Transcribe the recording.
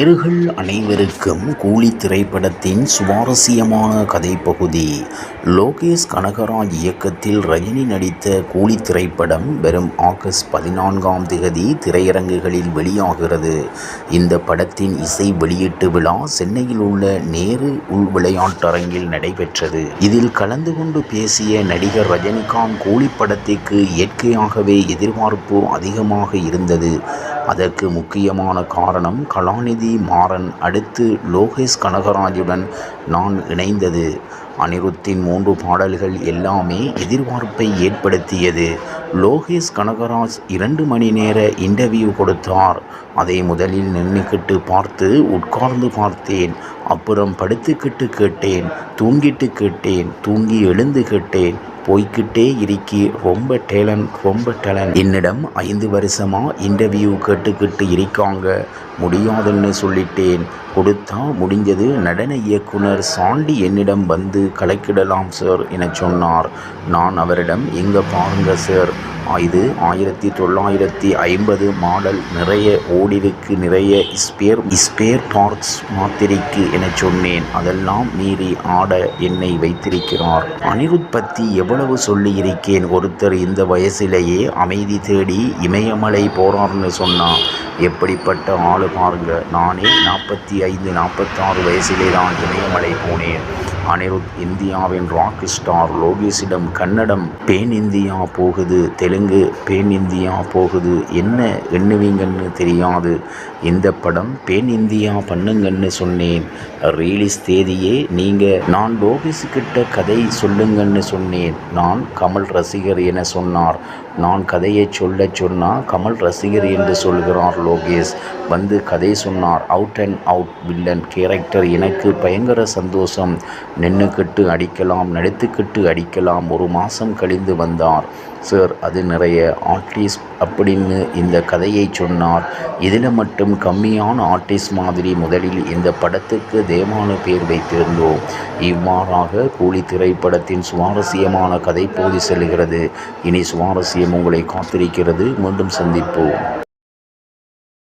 நேர்கள் அனைவருக்கும் கூலி திரைப்படத்தின் சுவாரஸ்யமான கதைப்பகுதி லோகேஷ் கனகராஜ் இயக்கத்தில் ரஜினி நடித்த கூலி திரைப்படம் வெறும் ஆகஸ்ட் பதினான்காம் திகதி திரையரங்குகளில் வெளியாகிறது. இந்த படத்தின் இசை வெளியீட்டு விழா சென்னையில் உள்ள நேரு உள் விளையாட்டரங்கில் நடைபெற்றது. இதில் கலந்து கொண்டு பேசிய நடிகர் ரஜினிகாந்த் கூலி படத்திற்கு இயற்கையாகவே எதிர்பார்ப்பு அதிகமாக இருந்தது. அதற்கு முக்கியமான காரணம் கலாநிதி மாறன் அடுத்து லோகேஷ் கனகராஜுடன் நான் இணைந்தது. அனிருத்தின் மூன்று பாடல்கள் எல்லாமே எதிர்பார்ப்பை ஏற்படுத்தியது. லோகேஷ் கனகராஜ் இரண்டு மணி நேர இன்டர்வியூ கொடுத்தார். அதை முதலில் நின்றுக்கிட்டு பார்த்து உட்கார்ந்து பார்த்தேன். அப்புறம் படுத்துக்கிட்டு கேட்டேன். தூங்கிட்டு கேட்டேன். தூங்கி எழுந்து கேட்டேன். போய்கிட்டே இருக்கி ரொம்ப டேலண்ட் ரொம்ப டேலண்ட் என்னிடம் ஐந்து வருஷமாக இன்டர்வியூ கேட்டுக்கிட்டு இருக்காங்க. முடியாதுன்னு சொல்லிட்டேன். கொடுத்தா முடிஞ்சது. நடன இயக்குனர் சாண்டி என்னிடம் வந்து கலக்கிடலாம் சார் என சொன்னார். நான் அவரிடம் எங்கே பாருங்க சார் இது ஆயிரத்தி தொள்ளாயிரத்தி ஐம்பது மாடல். நிறைய ஓடிருக்கு. நிறைய ஸ்பேர் ஸ்பேர் பார்ட்ஸ் மாத்திரைக்கு என சொன்னேன். அதெல்லாம் மீறி ஆட என்னை வைத்திருக்கிறார். அனிருத் பற்றி எவ்வளவு சொல்லியிருக்கேன். ஒருத்தர் இந்த வயசிலேயே அமைதி தேடி இமயமலை போறார்னு சொன்னால் எப்படிப்பட்ட ஆளு பாருங்கள் நானே நாற்பத்தி ஐந்து நாற்பத்தாறு வயசிலே தான் இமயமலை போனேன். அனிருத் இந்தியாவின் ராக் ஸ்டார் லோகேஷிடம் கன்னடம் பேன் இந்தியா போகுது தெலுங்கு பேன் இந்தியா போகுது என்ன எண்ணுவீங்கன்னு தெரியாது. இந்த படம் பேன் இந்தியா பண்ணுங்கன்னு சொன்னேன். ரிலீஸ் தேதியே நீங்கள் நான் லோகேஷ் கிட்ட கதை சொல்லுங்கன்னு சொன்னேன். நான் கமல் ரசிகர் என சொன்னார். நான் கதையை சொல்ல சொன்னால் கமல் ரசிகர் என்று சொல்கிறார் லோகேஷ். வந்து கதை சொன்னார். Out and out villain character எனக்கு பயங்கர சந்தோஷம். நின்றுக்கிட்டு அடிக்கலாம் நடித்துக்கிட்டு அடிக்கலாம் ஒரு மாதம் கழிந்து வந்தார். சார் அது நிறைய ஆர்டிஸ்ட் அப்படின்னு இந்த கதையை சொன்னார். இதில் மட்டும் கம்மியான ஆர்டிஸ்ட் மாதிரி முதலில் இந்த படத்துக்கு தேவான பேர் வைத்திருந்தோம். இவ்வாறாக கூலி திரைப்படத்தின் சுவாரஸ்யமான கதை போதி செல்கிறது. இனி சுவாரஸ்யம் உங்களை காத்திருக்கிறது. மீண்டும் சந்திப்போம்.